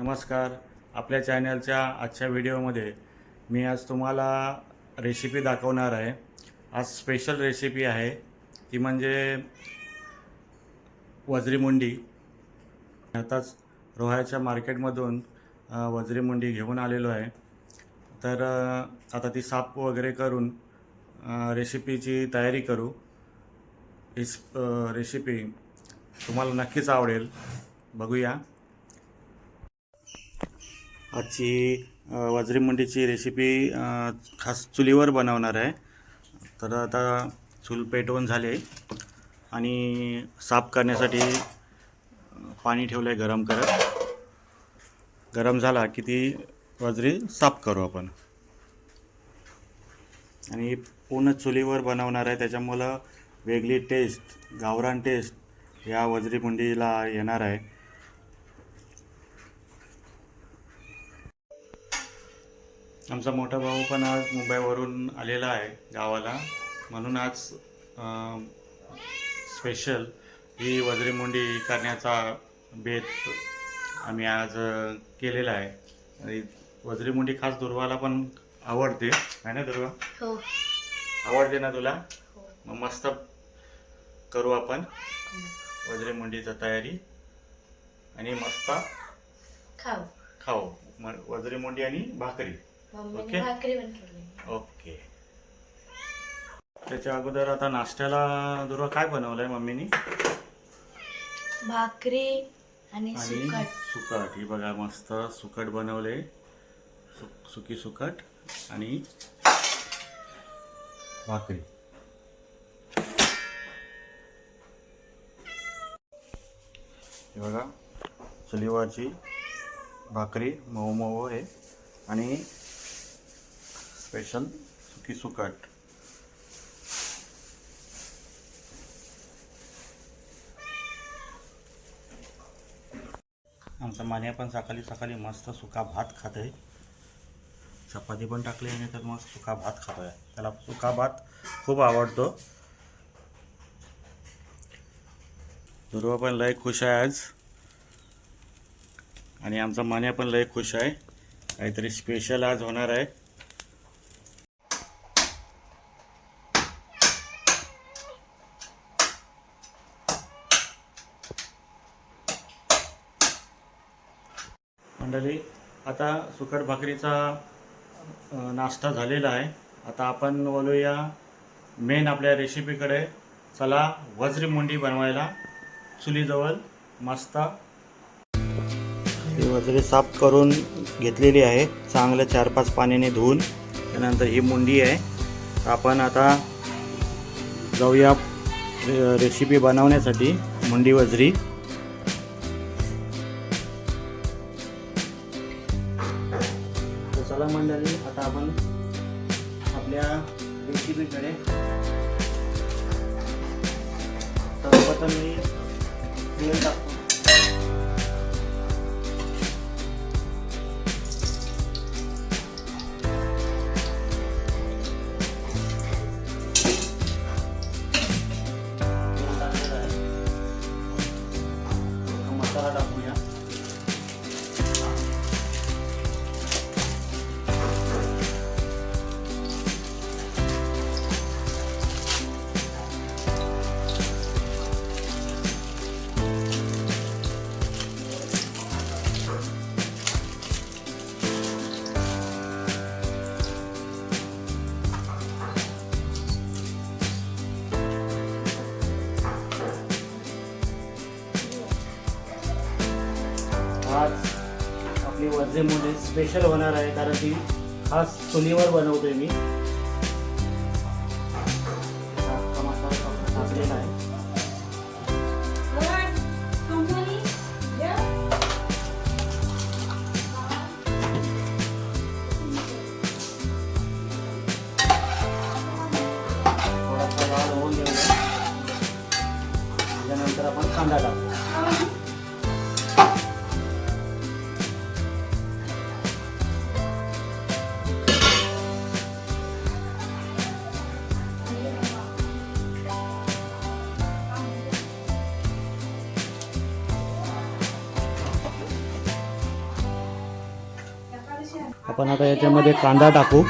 नमस्कार. आपल्या चॅनलच्या आजच्या व्हिडिओमध्ये मी आज तुम्हाला रेसिपी दाखवणार आहे. आज स्पेशल रेसिपी आहे. ती म्हणजे वजरी मुंडी. आताच रोह्याच्या मार्केटमधून वज्रीमुंडी वजरी मुंडी घेऊन आलेलो आहे. तर आता ती साफ वगैरे करून रेसिपीची तयारी करू. ही रेसिपी तुम्हाला नक्कीच आवडेल. बघूया. आजची अ, वजरी मुंडीची रेसिपी खास चुलीवर बनवणार आहे. तर आता चूल पेटवून झाले आणि साफ करण्यासाठी पाणी ठेवलं आहे गरम करत. गरम झाला की ती वजरी साफ करू आपण. आणि पूर्ण चुलीवर बनवणार आहे. त्याच्यामुळं वेगळी टेस्ट गावरान टेस्ट या वजरी मुंडीला येणार आहे. आमचा मोठा भाऊ पण आज मुंबईवरून आलेला आहे गावाला. म्हणून आज स्पेशल ही वजरी मुंडी करण्याचा बेत आम्ही आज केलेला आहे. आणि वजरी मुंडी खास दुर्वाला पण आवडते आहे ना दुर्वा? हो. आवडते ना तुला? हो. मग मस्त करू आपण वजरी मुंडीची तयारी. आणि मस्त खाऊ. खाऊ. म- वजरी मुंडी आणि भाकरी. ओके. ओके. त्याच्या अगोदर आता नाश्त्याला दुर्वा काय बनवलंय मम्मीनी? भाकरी आणि सुकट. ही बघा मस्त सुकट बनवले. सु- सुकी सुकट आणि भाकरी. हे बघा चुलीवरची भाकरी मऊ मऊ आहे. आणि स्पेशल सुकी सुकट. आमचा मान्या पण सकाळी सकाळी मस्त सुका भात खात आहे. चपाती पण टाकली आणि तर मस्त सुका भात खातोय त्याला सुका भात खूप आवडतो. दुर्वा पण लय खुश आहे आज. आणि आमचा मान्या पण लय खुश आहे. काहीतरी स्पेशल आज होणार आहे मंडळी आता सुकट भाकरीचा नाश्ता झालेला आहे. आता आपण बोलूया मेन आपल्या रेसिपीकडे चला वज्री मुंडी बनवायला चुलीजवळ मस्त. ही वजरी साफ करून घेतलेली आहे. चांगलं चार पाच पाण्याने धुवून. त्यानंतर ही मुंडी आहे. आपण आता जाऊया रे- रेसिपी बनवण्यासाठी मुंडी वजरी. मंडळी आता आपण आपल्या रेसिपीकडे. सर्वप्रथम मी तेल टाकतो. जे म्हणजे मुले स्पेशल होणार आहे कारण ती खास चुलीवर बनवतोय मी. आपण आता याच्यामध्ये कांदा टाकू.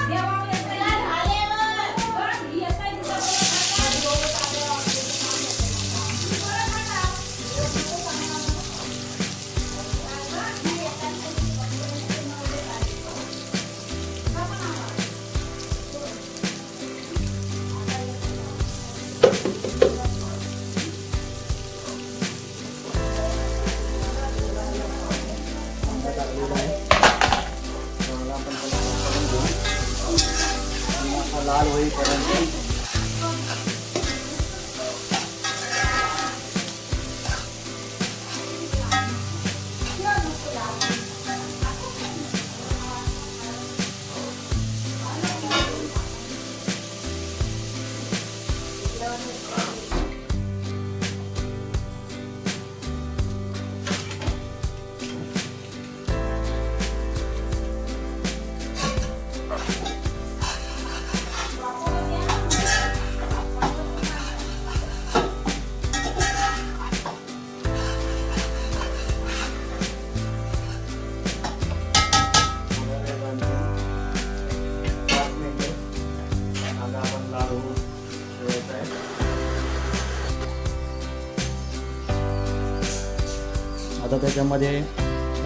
त्याच्यामध्ये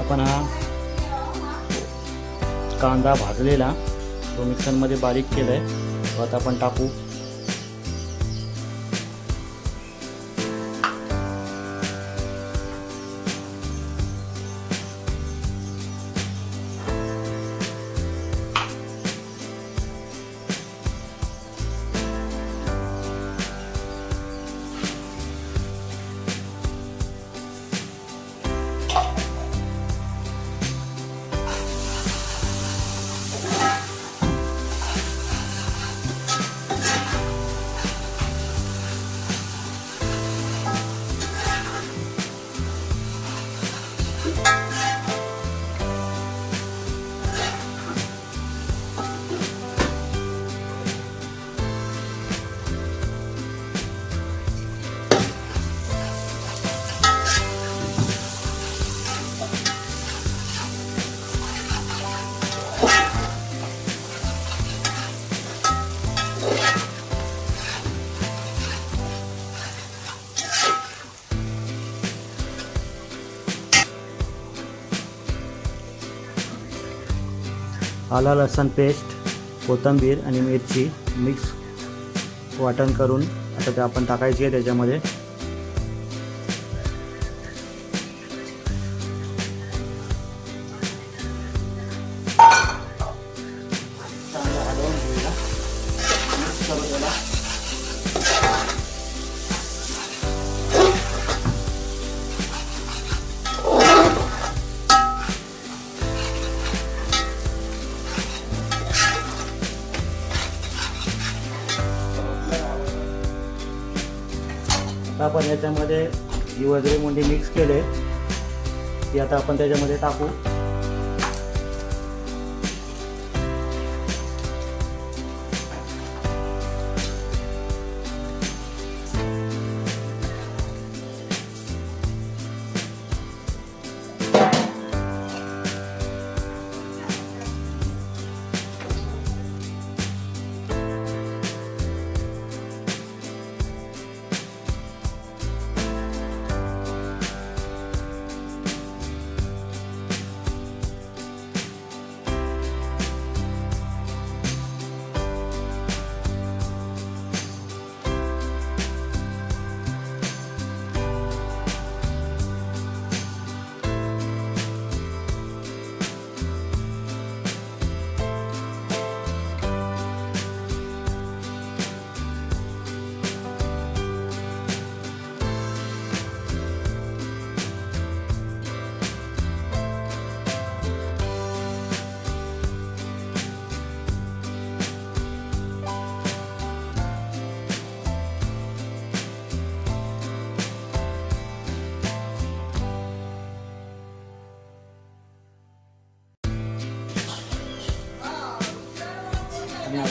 आपण हा कांदा भाजलेला. तो मिक्सरमध्ये बारीक केला आहे तो आता आपण टाकू. आला लसण पेस्ट कोथिंबीर आणि मिरची मिक्स वाटण करून आता ते आपण टाकायची आहे त्याच्यामध्ये. आपण याच्यामध्ये ही वजरी मुंडी मिक्स केले ती आता आपण त्याच्यामध्ये टाकू.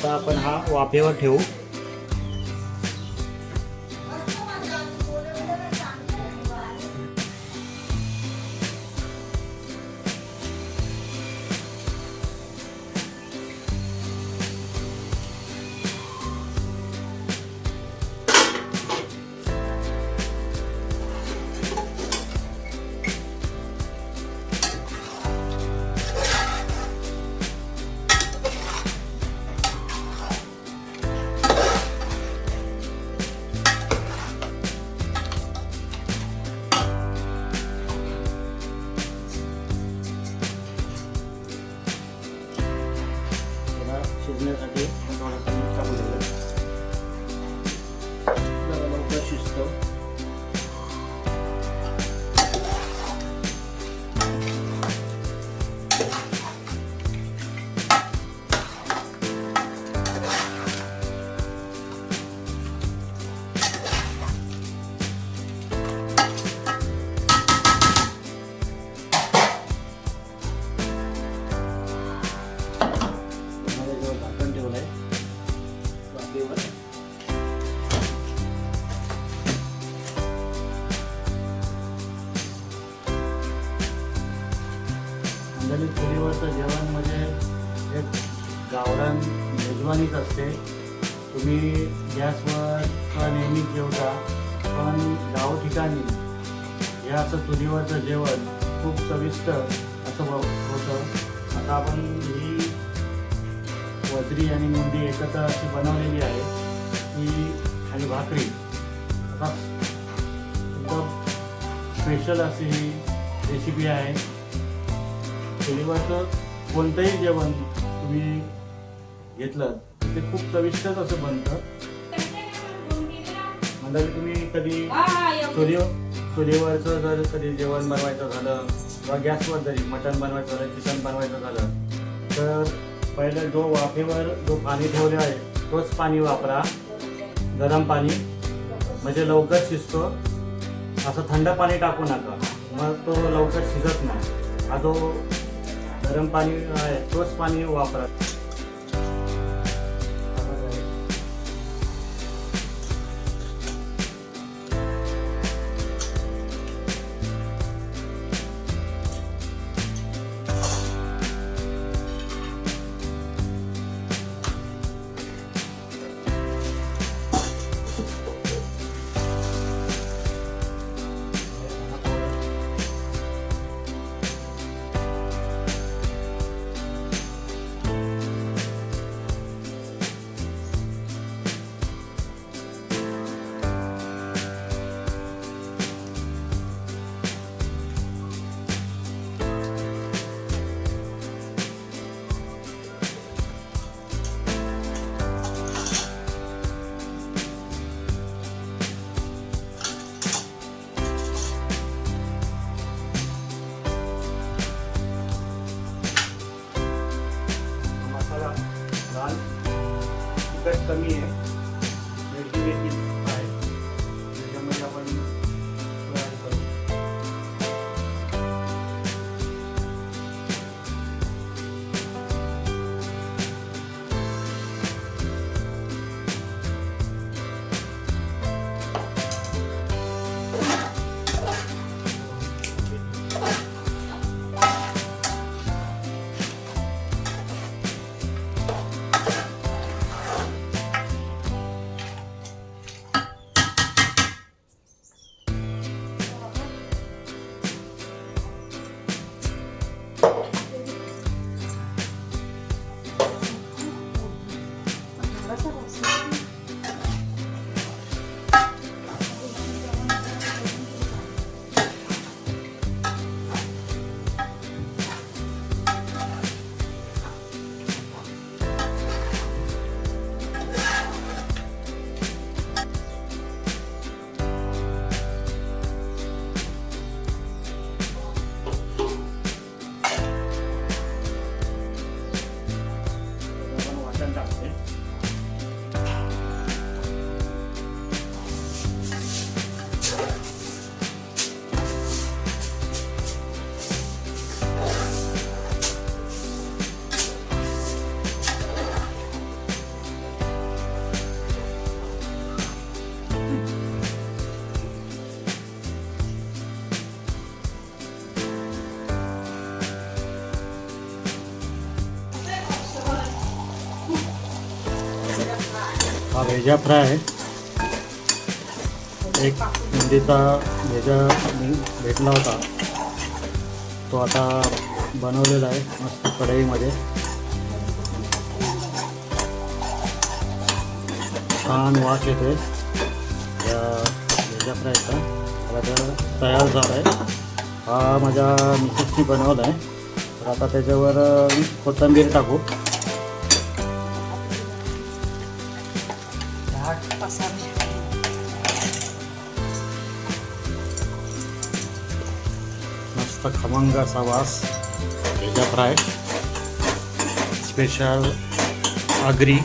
आता आपण हा वाफेवर ठेवू. मंडळी चुलीवरचं जेवण म्हणजे एक गावरान मेजवानीच असते. तुम्ही गॅसवर किंवा नेहमी जेवता पण गाव ठिकाणी हे असं चुलीवरचं जेवण खूप चविष्ट असं होतं. आता आपण ही वजरी आणि मुंडी एकत्र अशी बनवलेली आहे. ही आणि भाकरी. आता स्पेशल अशी ही रेसिपी आहे. शनिवारचं कोणतंही जेवण तुम्ही घेतलं ते खूप चविष्टच असं बनतं. म्हणजे तुम्ही कधी सूर्य चुलीवरचं जर कधी जेवण बनवायचं झालं किंवा गॅसवर जरी मटण बनवायचं झालं चिकन बनवायचं झालं तर पहिलं जो वाफेवर जो पाणी ठेवले आहे तोच पाणी वापरा. गरम पाणी म्हणजे लवकर शिजतो. असं थंड पाणी टाकू नका. मग तो लवकर शिजत नाही. हा जो गरम पाणी आहे तोच पाणी वापरा। कमी आहे. हा भेजा फ्राय. आहे एक मुंडीचा भेजा मी भेटला होता. तो आता बनवलेला आहे मस्त कढईमध्ये. छान वास येतोय या भेजा फ्रायचा. आता तयार झाला आहे. हा माझ्या मिसेसनी बनवला आहे. तर आता त्याच्यावर कोथंबीर कोथिंबीर टाकू. मस्त खमंग असा वास भेजा फ्राय स्पेशल आगरी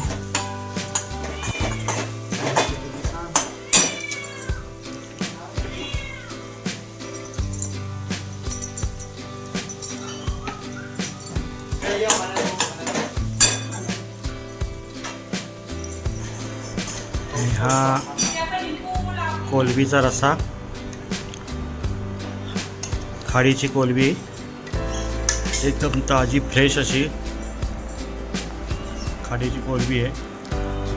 हा कोलबीचा रस्सा खाडीची कोलबी. एकदम ताजी फ्रेश अशी खाडीची कोलबी आहे.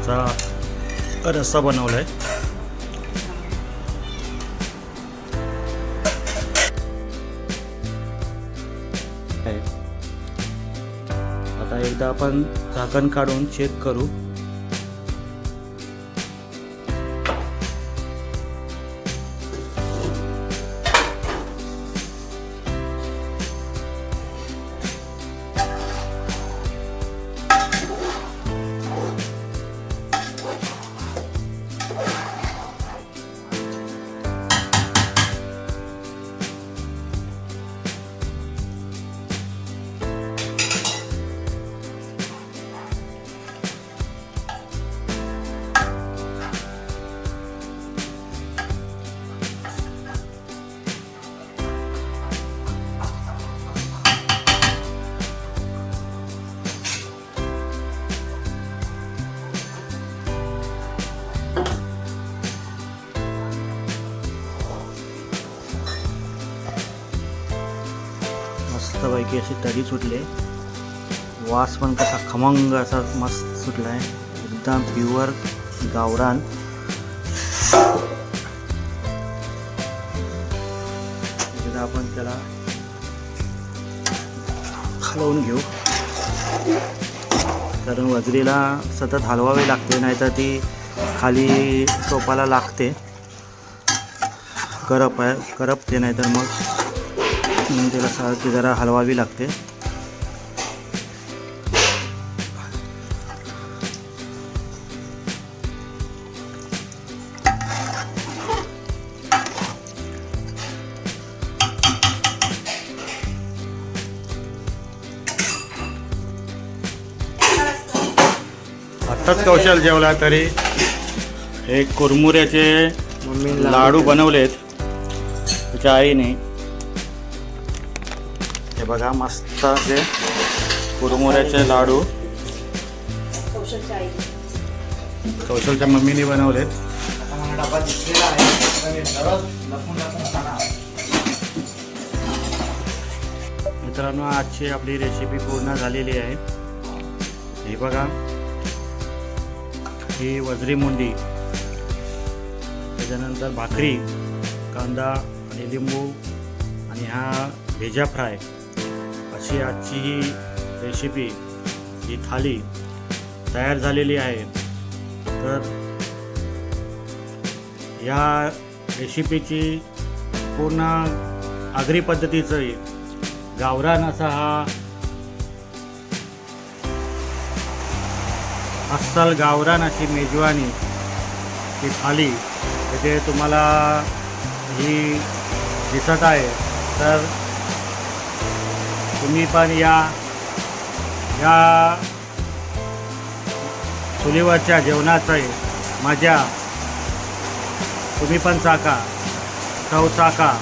त्याचा रस्सा बनवला आहे आता एकदा आपण झाकण काढून चेक करू. मस्तपैकी असे तरी सुटले. वास पण कसा खमंग असा मस्त सुटला आहे एकदम प्युअर गावरान. एकदा आपण त्याला हलवून घेऊ. कारण वजरीला सतत हलवावी लागते नाहीतर ती खाली टोपाला लागते. करप आहे करपते नाहीतर मग म्हणून त्याला सारखी जरा हलवावी लागते. आत्ताच कौशल जेवला तरी हे कुरमुऱ्याचे लाडू बनवलेत. त्याच्या आईने बघा मस्त असे कुरमुऱ्याचे लाडू. कौशलच्या मम्मीने बनवलेत. मित्रांनो आजची आपली रेसिपी पूर्ण झालेली आहे. हे बघा. ही वजरी मुंडी. त्याच्यानंतर भाकरी कांदा आणि लिंबू आणि हा भेजा फ्राय. अशी आजची ही रेसिपी ही थाली तयार झालेली आहे. तर या रेसिपीची पूर्ण आगरी पद्धतीचं गावरान असा हा अस्सल गावरान अशी मेजवानी ही थाली तिथे तुम्हाला ही दिसत आहे. तर तुम्ही पण या. या चुलीवरच्या जेवणाचं मजा. तुम्ही पण चाका. चव चाका.